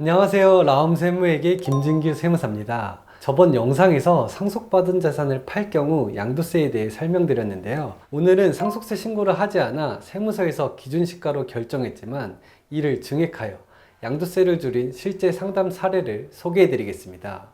안녕하세요. 라움 세무에게 김진규 세무사입니다. 저번 영상에서 상속받은 자산을 팔 경우 양도세에 대해 설명드렸는데요. 오늘은 상속세 신고를 하지 않아 세무서에서 기준시가로 결정했지만 이를 증액하여 양도세를 줄인 실제 상담 사례를 소개해 드리겠습니다.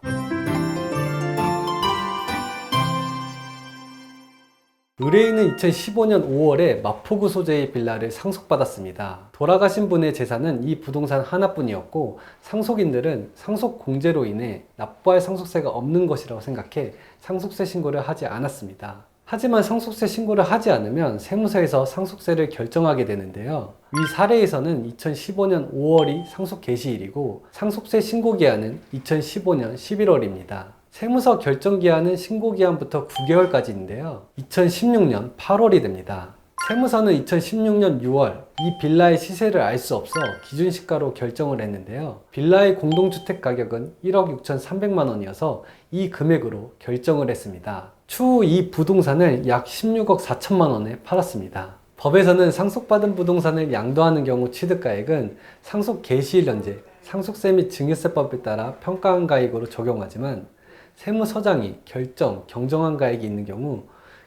의뢰인은 2015년 5월에 마포구 소재의 빌라를 상속받았습니다. 돌아가신 분의 재산은 이 부동산 하나뿐이었고 상속인들은 상속 공제로 인해 납부할 상속세가 없는 것이라고 생각해 상속세 신고를 하지 않았습니다. 하지만 상속세 신고를 하지 않으면 세무서에서 상속세를 결정하게 되는데요. 위 사례에서는 2015년 5월이 상속 개시일이고 상속세 신고 기한은 2015년 11월입니다. 세무서 결정 기한은 신고 기한부터 9개월까지인데요. 2016년 8월이 됩니다. 세무서는 2016년 6월 이 빌라의 시세를 알 수 없어 기준 시가로 결정을 했는데요. 빌라의 공동주택 가격은 1억 6,300만 원이어서 이 금액으로 결정을 했습니다. 추후 이 부동산을 약 16억 4천만 원에 팔았습니다. 법에서는 상속받은 부동산을 양도하는 경우 취득가액은 상속 개시일 현재 상속세 및 증여세법에 따라 평가한 가액으로 적용하지만 세무서장이 결정, 경정한 가액이 있는 경우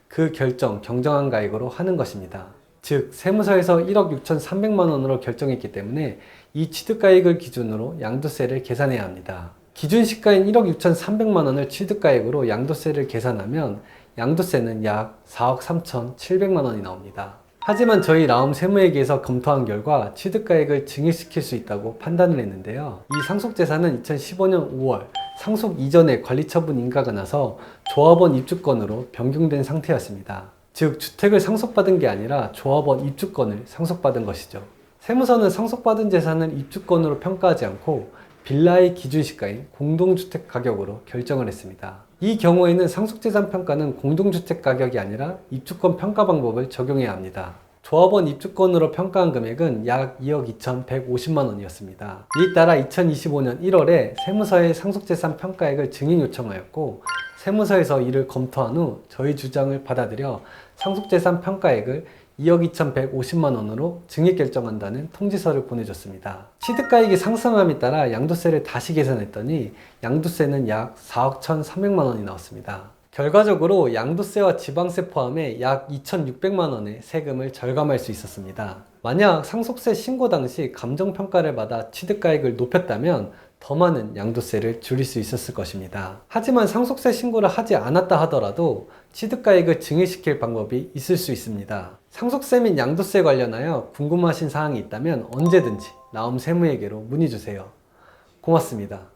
그 결정, 경정한 가액으로 하는 것입니다. 즉, 세무서에서 1억 6,300만 원으로 결정했기 때문에 이 취득가액을 기준으로 양도세를 계산해야 합니다. 기준 시가인 1억 6,300만 원을 취득가액으로 양도세를 계산하면 양도세는 약 4억 3,700만 원이 나옵니다. 하지만 저희 라움 세무회계에서 검토한 결과 취득가액을 증액시킬 수 있다고 판단을 했는데요. 이 상속재산은 2015년 5월 상속 이전에 관리처분 인가가 나서 조합원 입주권으로 변경된 상태였습니다. 즉 주택을 상속받은 게 아니라 조합원 입주권을 상속받은 것이죠. 세무서는 상속받은 재산을 입주권으로 평가하지 않고 빌라의 기준시가인 공동주택 가격으로 결정을 했습니다. 이 경우에는 상속재산 평가는 공동주택 가격이 아니라 입주권 평가 방법을 적용해야 합니다. 조합원 입주권으로 평가한 금액은 약 2억 2,150만 원이었습니다. 이에 따라 2025년 1월에 세무서에 상속재산 평가액을 증액 요청하였고 세무서에서 이를 검토한 후 저희 주장을 받아들여 상속재산 평가액을 2억 2,150만 원으로 증액 결정한다는 통지서를 보내줬습니다. 취득가액이 상승함에 따라 양도세를 다시 계산했더니 양도세는 약 4억 1,300만 원이 나왔습니다. 결과적으로 양도세와 지방세 포함해 약 2,600만 원의 세금을 절감할 수 있었습니다. 만약 상속세 신고 당시 감정평가를 받아 취득가액을 높였다면 더 많은 양도세를 줄일 수 있었을 것입니다. 하지만 상속세 신고를 하지 않았다 하더라도 취득가액을 증액시킬 방법이 있을 수 있습니다. 상속세 및 양도세 관련하여 궁금하신 사항이 있다면 언제든지 나움 세무에게로 문의 주세요. 고맙습니다.